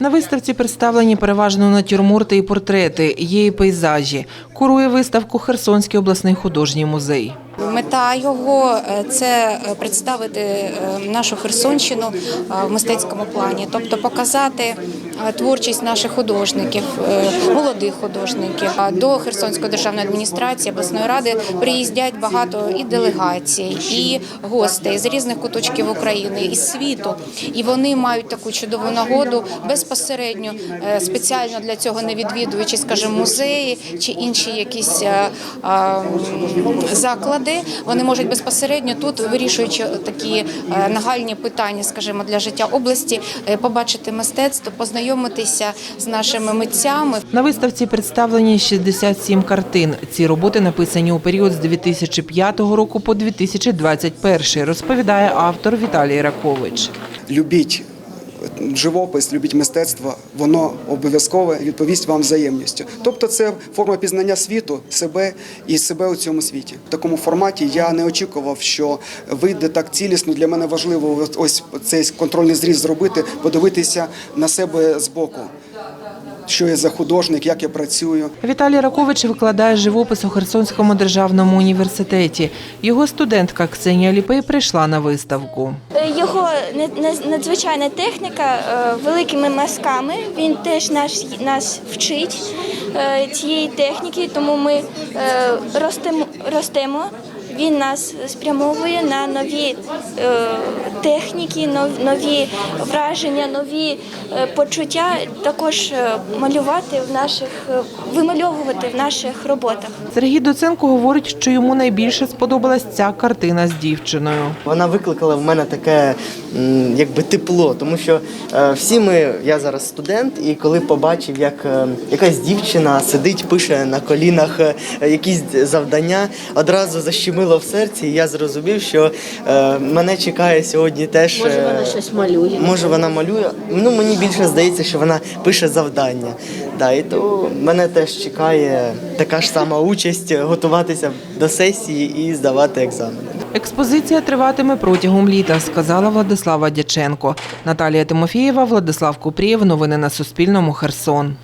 На виставці представлені переважно натюрморти і портрети, є і пейзажі. Курує виставку Херсонський обласний художній музей. Мета його е, це е, представити е, нашу Херсонщину в мистецькому плані, тобто показати творчість наших художників, молодих художників. До Херсонської державної адміністрації обласної ради приїздять багато і делегацій, і гостей з різних куточків України із світу. І вони мають таку чудову нагоду безпосередньо спеціально для цього не відвідуючи, скажімо, музеї чи інші якісь е, а. Вони можуть безпосередньо тут, вирішуючи такі е, нагальні питання, скажімо, для життя області, е, побачити мистецтво, познайомитися з нашими митцями. На виставці представлені 67 картин. Ці роботи написані у період з 2005 року по 2021, розповідає автор Віталій Ракович. любіть живопис, любіть мистецтво, воно обов'язково відповість вам взаємністю. Тобто, це форма пізнання світу, себе і себе у цьому світі. В такому форматі я не очікував, що вийде так цілісно. Для мене важливо ось- ось цей контрольний зріз зробити, подивитися на себе збоку. Що я за художник, як я працюю. Віталій Ракович викладає живопис у Херсонському державному університеті. Його студентка Ксенія Ліпей прийшла на виставку. Е, Його надзвичайна техніка е, великими мазками. Він теж наш нас вчить е, цієї техніки, тому ми ростемо, ростемо. Він нас спрямовує на нові е, техніки, нові враження, нові е, почуття. Також е, малювати в наших, вимальовувати в наших роботах. Сергій Доценко говорить, що йому найбільше сподобалась ця картина з дівчиною. Вона викликала в мене таке якби тепло, тому що всі ми, я зараз студент, і коли побачив, як якась дівчина сидить, пише на колінах якісь завдання, одразу защемило в серці, і я зрозумів, що е, мене чекає сьогодні теж. Може, вона е, щось малює. Може, вона малює. Ну мені більше здається, що вона пише завдання. Да, і то мене теж чекає така ж сама участь готуватися до сесії і здавати екзамен. Експозиція триватиме протягом літа, сказала Владислава Дяченко. Наталія Тимофієва, Владислав Купрієв. Новини на Суспільному. Херсон.